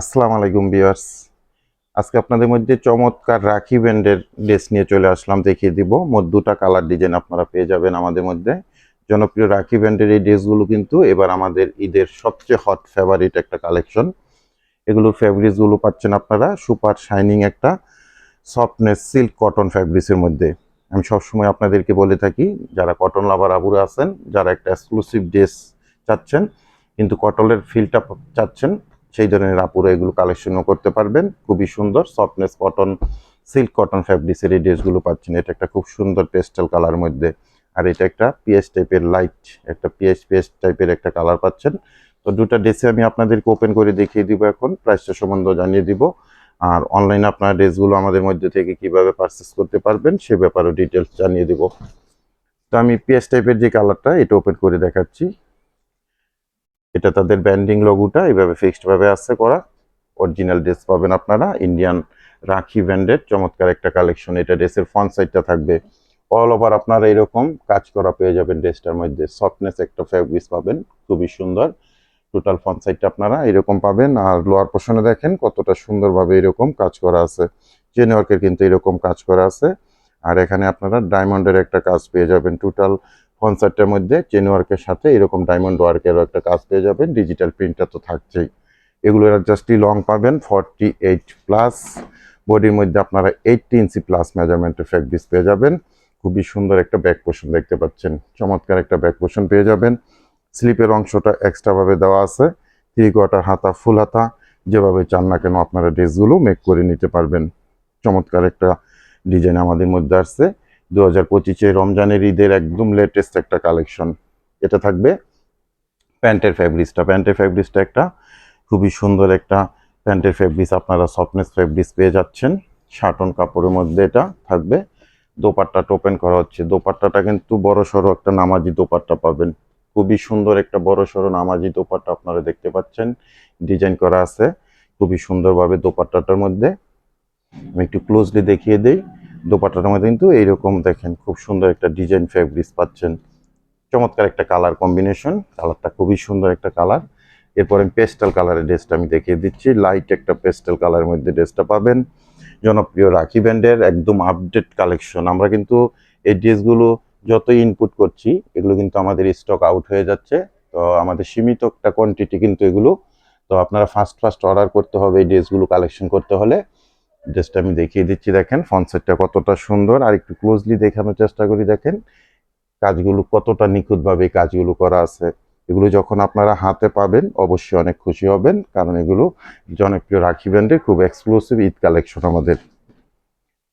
আসসালামু আলাইকুম বিয়ার্স আজকে আপনাদের মধ্যে চমৎকার রাখি ব্যান্ডের ড্রেস নিয়ে চলে আসলাম, দেখিয়ে দিব। মোট দুটা কালার ডিজাইন আপনারা পেয়ে যাবেন আমাদের মধ্যে। জনপ্রিয় রাখি ব্যান্ডের এই ড্রেসগুলো কিন্তু এবার আমাদের ঈদের সবচেয়ে হট ফেভারিট একটা কালেকশন এগুলোর ফ্যাব্রিক্সগুলো পাচ্ছেন আপনারা, সুপার শাইনিং একটা সফটনেস সিল্ক কটন ফ্যাব্রিক্সের মধ্যে। আমি সবসময় আপনাদেরকে বলে থাকি, যারা কটন লাভার আবুরা আছেন, যারা একটা এক্সক্লুসিভ ড্রেস চাচ্ছেন, কিন্তু কটনের ফিলটা চাচ্ছেন সেই ধরনের আপুরা এগুলো কালেকশনও করতে পারবেন। খুবই সুন্দর সফটনেস কটন সিল্ক কটন ফ্যাব্রিক্সের এই ড্রেসগুলো পাচ্ছেন। এটা একটা খুব সুন্দর পেস্টাল কালার মধ্যে। আর এটা একটা পিএস টাইপের লাইট একটা পিএস পিএস টাইপের একটা কালার পাচ্ছেন। তো দুটা ড্রেসে আমি আপনাদেরকে ওপেন করে দেখিয়ে দিব এখন। প্রাইসটা সম্বন্ধে জানিয়ে দিব। আর অনলাইনে আপনার ড্রেসগুলো আমাদের মধ্যে থেকে কীভাবে পারচেস করতে পারবেন, সে ব্যাপারেও ডিটেলস জানিয়ে দিব। তো আমি পিএস টাইপের যে কালারটা এটা ওপেন করে দেখাচ্ছি। এটা তাদের ব্যান্ডিং লগুটা এইভাবে ফিক্সড ভাবে আছে করা। অরিজিনাল ড্রেস পাবেন আপনারা ইন্ডিয়ান রাখি ব্র্যান্ডের চমৎকার একটা কালেকশন এটা ড্রেসের ফ্রন্ট সাইডটা থাকবে। অল ওভার আপনারা এরকম কাজ করা পেয়ে যাবেন ড্রেসটার মধ্যে। সফটনেস একটা ফ্যাব্রিক্স পাবেন, খুবই সুন্দর। টোটাল ফ্রন্ট সাইডটা আপনারা এরকম পাবেন। আর লোয়ার পোর্শনে দেখেন কতটা সুন্দরভাবে এরকম কাজ করা আছে। চেন ওয়ার্কের কিন্তু এরকম কাজ করা আছে। আর এখানে আপনারা ডায়মন্ডের একটা কাজ পেয়ে যাবেন। টোটাল কনসার্টের মধ্যে চেন ওয়ার্কের সাথে এরকম ডায়মন্ড ওয়ার্কেরও একটা কাজ পেয়ে যাবেন। ডিজিটাল প্রিন্টটা তো থাকছেই। এগুলো জাস্টই লং পাবেন ফর্টি এইট প্লাস বডির মধ্যে আপনারা এইটটি ইঞ্চি প্লাস মেজারমেন্টের ফ্যাব্রিক্স পেয়ে যাবেন। খুবই সুন্দর একটা ব্যাক পোষণ দেখতে পাচ্ছেন। চমৎকার একটা ব্যাক পোষণ পেয়ে যাবেন। স্লিপের অংশটা এক্সট্রাভাবে দেওয়া আছে। থ্রি কোয়ার্টার হাতা ফুল হাতা। যেভাবে চান না কেন আপনারা ড্রেসগুলো মেক করে নিতে পারবেন। চমৎকার একটা ডিজাইন আমাদের মধ্যে আসছে। দু হাজার পঁচিশে রমজানের ঈদের একদম লেটেস্ট একটা কালেকশন এটা থাকবে। প্যান্টের ফ্যাব্রিক্সটা প্যান্টের ফ্যাব্রিক্সটা একটা খুবই সুন্দর একটা প্যান্টের ফ্যাব্রিক্স আপনারা সফটনেস ফ্যাব্রিক্স পেয়ে যাচ্ছেন। শাটন কাপড়ের মধ্যে এটা থাকবে। দোপাট্টাটা ওপেন করা হচ্ছে। দোপাট্টাটা কিন্তু বড় সড়ো একটা নামাজি দোপাট্টা পাবেন। খুবই সুন্দর একটা বড় সড়ো নামাজি দোপাট্টা আপনারা দেখতে পাচ্ছেন। ডিজাইন করা আছে। খুবই সুন্দরভাবে দোপাট্টাটার মধ্যে। আমি একটু ক্লোজলি দেখিয়ে দিই। দোপাট্টাটার মধ্যে কিন্তু এইরকম দেখেন খুব সুন্দর একটা ডিজাইন ফ্যাব্রিক্স পাচ্ছেন। চমৎকার একটা কালার কম্বিনেশন কালারটা খুবই সুন্দর একটা কালার এরপর পেস্টাল কালারের ড্রেসটা আমি দেখিয়ে দিচ্ছি। লাইট একটা পেস্টাল কালারের মধ্যে ড্রেসটা পাবেন। জনপ্রিয় রাখি ব্যান্ডের একদম আপডেট কালেকশন আমরা কিন্তু এই ড্রেসগুলো যত ইনপুট করছি, এগুলো কিন্তু আমাদের স্টক আউট হয়ে যাচ্ছে। তো আমাদের সীমিত একটা কোয়ান্টিটি কিন্তু এগুলো। তো আপনারা ফার্স্ট ফার্স্ট অর্ডার করতে হবে এই ড্রেসগুলো কালেকশন করতে হলে। ড্রেসটা আমি দেখিয়ে দিচ্ছি, দেখেন ফ্রন্ট সাইডটা কতটা সুন্দর। আর একটু ক্লোজলি দেখানোর চেষ্টা করি, দেখেন, কাজগুলো কতটা নিখুঁতভাবে কাজগুলো করা আছে। এগুলো যখন আপনারা হাতে পাবেন, অবশ্যই অনেক খুশি হবেন, কারণ এগুলো জনপ্রিয় রাখি ব্র্যান্ডের খুব এক্সক্লুসিভ ঈদ কালেকশন আমাদের।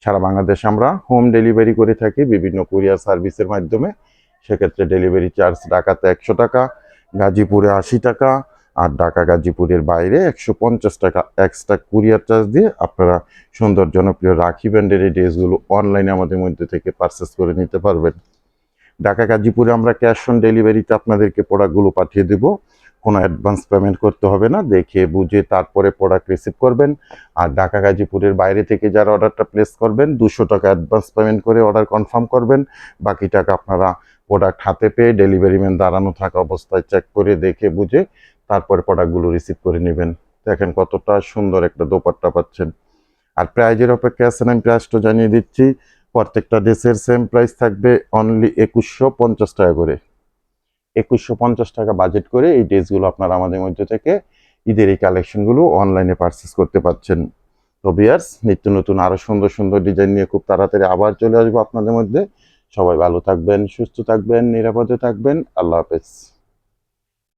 সারা বাংলাদেশে আমরা হোম ডেলিভারি করে থাকি, বিভিন্ন কুরিয়ার সার্ভিসের মাধ্যমে। সেক্ষেত্রে ডেলিভারি চার্জ ঢাকাতে একশো টাকা, গাজীপুরে আশি টাকা আর ঢাকা গাজীপুরের বাইরে একশো পঞ্চাশ টাকা এক্সট্রা কুরিয়ার চার্জ দিয়ে আপনারা সুন্দর জনপ্রিয় রাখি ব্র্যান্ডের এই ড্রেসগুলো অনলাইনে আমাদের মধ্যে থেকে পারচেস করে নিতে পারবেন। ঢাকা গাজীপুরে আমরা ক্যাশ অন ডেলিভারিতে আপনাদেরকে প্রোডাক্টগুলো পাঠিয়ে দেব। কোনো অ্যাডভান্স পেমেন্ট করতে হবে না, দেখে বুঝে তারপরে প্রোডাক্ট রিসিভ করবেন। আর ঢাকা গাজীপুরের বাইরে থেকে যারা অর্ডারটা প্লেস করবেন, দুশো টাকা অ্যাডভান্স পেমেন্ট করে অর্ডার কনফার্ম করবেন। বাকি টাকা আপনারা প্রোডাক্ট হাতে পেয়ে ডেলিভারি ম্যান দাঁড়ানো থাকা অবস্থায় চেক করে দেখে বুঝে তারপরে প্রোডাক্টগুলো রিসিভ করে নেবেন। দেখেন কতটা সুন্দর একটা দোপাট্টা পাচ্ছেন। আর প্রাইজের অপেক্ষা আছেন আমি প্রাইসটা জানিয়ে দিচ্ছি, প্রত্যেকটা ড্রেসের সেম প্রাইস থাকবে অনলি একুশশো পঞ্চাশ টাকা করে। একুশশো পঞ্চাশ টাকা বাজেট করে এই ড্রেসগুলো আপনারা আমাদের মধ্যে থেকে ঈদের এই কালেকশনগুলো অনলাইনে পারচেস করতে পারছেন। তো বিয়ার্স নিত্য নতুন আরও সুন্দর সুন্দর ডিজাইন নিয়ে খুব তাড়াতাড়ি আবার চলে আসব আপনাদের মধ্যে। সবাই ভালো থাকবেন, সুস্থ থাকবেন, নিরাপদে থাকবেন। আল্লাহ হাফেজ।